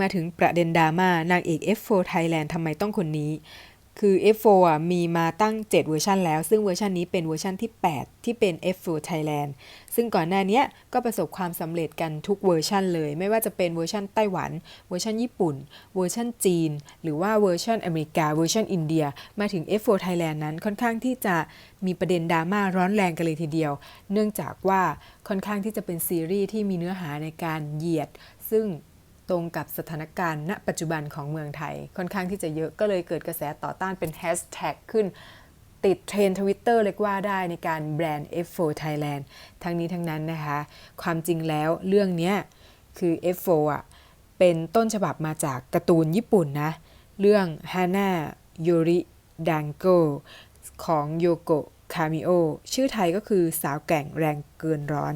มาถึงประเด็นดราม่านางเอก F4 Thailand ทำไมต้องคนนี้ คือ F4 อะมีมาตั้ง 7 เวอร์ชันแล้ว ซึ่งเวอร์ชันนี้เป็นเวอร์ชันที่ 8 ที่เป็น F4 Thailand ซึ่งก่อนหน้านี้ก็ประสบความสำเร็จกันทุกเวอร์ชันเลย ไม่ว่าจะเป็นเวอร์ชันไต้หวัน เวอร์ชันญี่ปุ่น เวอร์ชันจีน หรือว่าเวอร์ชันอเมริกา เวอร์ชันอินเดีย มาถึง F4 Thailand นั้นค่อนข้างที่จะมีประเด็นดราม่าร้อนแรงกันเลยทีเดียว เนื่องจากว่าค่อนข้างที่จะเป็นซีรีส์ที่มีเนื้อหาในการเหยียด ซึ่ง ตรงกับสถานการณ์ณปัจจุบันของเมืองไทย ค่อนข้างที่จะเยอะก็เลยเกิดกระแสต่อต้านเป็นแฮชแท็กขึ้น ติดเทรนทวิตเตอร์เรียกว่าได้ในการแบรนด์ F4 Thailand ทั้งนี้ทั้งนั้นนะคะ ความจริงแล้วเรื่องนี้คือ F4 อะเป็นต้นฉบับมาจากการ์ตูนญี่ปุ่นนะ เรื่อง Hana Yori Dango ของโยโกะคามิโอชื่อไทยก็คือสาวแก่งแรงเกินร้อน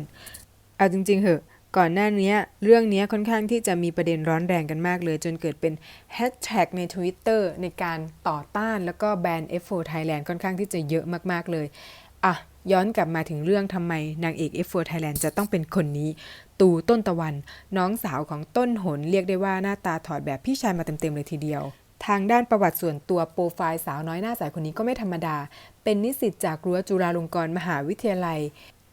เอาจริงๆเหอะ ก่อนหน้านี้เรื่องนี้ค่อนข้างที่จะมีประเด็นร้อนแรงกันมากเลย จนเกิดเป็นแฮชแท็กใน Twitter ในการต่อต้านแล้วก็แบน F4 Thailand ค่อนข้างที่จะเยอะมากๆเลยอะย้อนกลับมาถึงเรื่องทำไมนางเอก F4 Thailand จะต้องเป็นคนนี้ ตูต้นตะวัน น้องสาวของต้นหนเรียกได้ว่าหน้าตาถอดแบบพี่ชายมาเต็มๆเลยทีเดียว ทางด้านประวัติส่วนตัวโปรไฟล์สาวน้อยหน้าใสคนนี้ก็ไม่ธรรมดา เป็นนิสิตจากรั้วจุฬาลงกรณ์มหาวิทยาลัย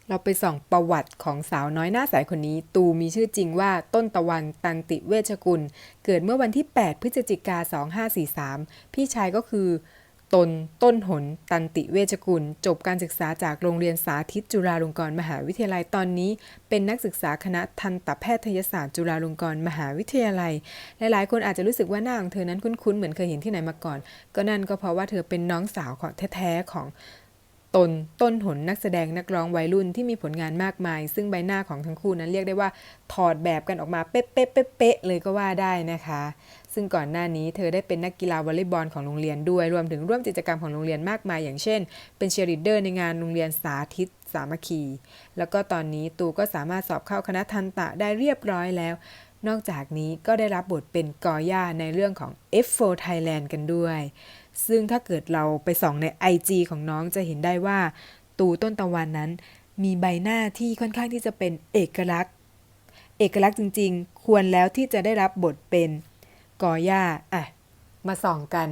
เราไปส่องประวัติของสาวน้อยหน้าใสคนนี้ ตูมีชื่อจริงว่าต้นตะวันตันติเวชกุล เกิดเมื่อวันที่ 8 พฤศจิกา 2543 พี่ชายก็คือ ตนต้นหน ตันติเวชกุล จบการศึกษาจากโรงเรียนสาธิตจุฬาลงกรณ์มหาวิทยาลัยตอนนี้ เป็นนักศึกษาคณะทันตแพทยศาสตร์จุฬาลงกรณ์มหาวิทยาลัย หลายๆ คนอาจจะรู้สึกว่าหน้าของเธอนั้นคุ้นๆ เหมือนเคยเห็นที่ไหนมาก่อน ก็นั่นก็เพราะว่าเธอเป็นน้องสาวของแท้ๆของ ตนต้นหนนักแสดงนักร้องวัยรุ่นที่มีผลงานมากมาย ซึ่งใบหน้าของทั้งคู่นั้นเรียกได้ว่าถอดแบบกันออกมาเป๊ะๆเป๊ะเลยก็ว่าได้นะคะ ซึ่งก่อนหน้านี้เธอได้เป็นนักกีฬาวอลเลย์บอลของโรงเรียนด้วยรวมถึงร่วมกิจกรรมของโรงเรียนมากมาย อย่างเช่น เป็นเชียร์ลีดเดอร์ในงานโรงเรียนสาธิตสามัคคี แล้วก็ตอนนี้ตูก็สามารถสอบเข้าคณะทันตะได้เรียบร้อยแล้ว นอกจากนี้ก็ได้รับบทเป็นกอย่าในเรื่องของ F4 Thailand กันด้วย ซึ่งถ้าเกิดเราไปส่องใน IG ของน้องจะเห็นได้ว่า ตูต้นตะวันนั้น มีใบหน้าที่ค่อนข้างที่จะเป็นเอกลักษณ์ เอกลักษณ์จริง ๆ ควรแล้วที่จะได้รับบทเป็นกอย่าอะ มาส่องกัน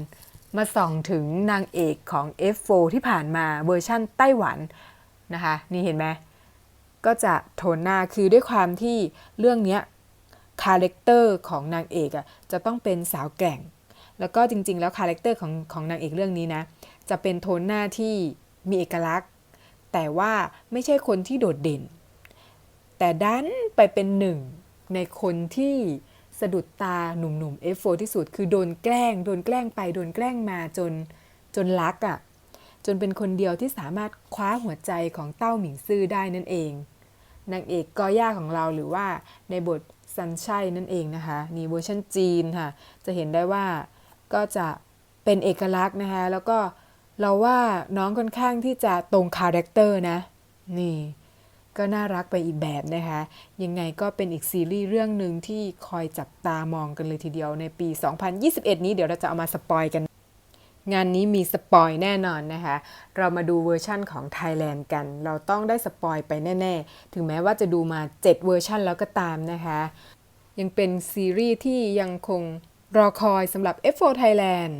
มาส่องถึงนางเอกของ F4 ที่ผ่านมาเวอร์ชั่นไต้หวันนะคะ นี่เห็นไหมก็จะโทนหน้าคือด้วยความที่เรื่องเนี้ย คาแรคเตอร์ของนางเอกอะจะต้องเป็นสาวแกร่ง แล้วก็จริง ๆ แล้วคาแรคเตอร์ของของนางเอกเรื่องนี้นะ จะเป็นโทนหน้าที่มีเอกลักษณ์ แต่ว่าไม่ใช่คนที่โดดเด่น แต่ดันไปเป็นหนึ่งในคนที่สะดุดตาหนุ่มๆ F4 ที่สุด คือโดนแกล้ง โดนแกล้งไป โดนแกล้งมาจนจนรักอะ่ะ จนเป็นคนเดียวที่สามารถคว้าหัวใจของเต้าหมิงซื่อได้นั่นเอง นางเอกกอย่าของเราหรือว่าในบท ซันชัยนั่นเองนะคะนี่เวอร์ชันจีนค่ะ จะเห็นได้ว่าก็จะเป็นเอกลักษณ์นะคะ แล้วก็เราว่าน้องค่อนข้างที่จะตรงคาแรคเตอร์นะ นี่ก็น่ารักไปอีกแบบนะคะ ยังไงก็เป็นอีกซีรีส์เรื่องหนึ่งที่คอยจับตามองกันเลยทีเดียวในปี 2021 นี้เดี๋ยวเราจะเอามาสปอยกัน งานนี้มีสปอยแน่นอนนะคะ เรามาดูเวอร์ชั่นของ Thailand กัน เราต้องได้สปอยไปแน่ ๆ ถึงแม้ว่าจะดูมา 7 เวอร์ชั่นแล้วก็ตามนะคะ ยังเป็นซีรีส์ที่ยังคงรอคอยสำหรับ F4 Thailand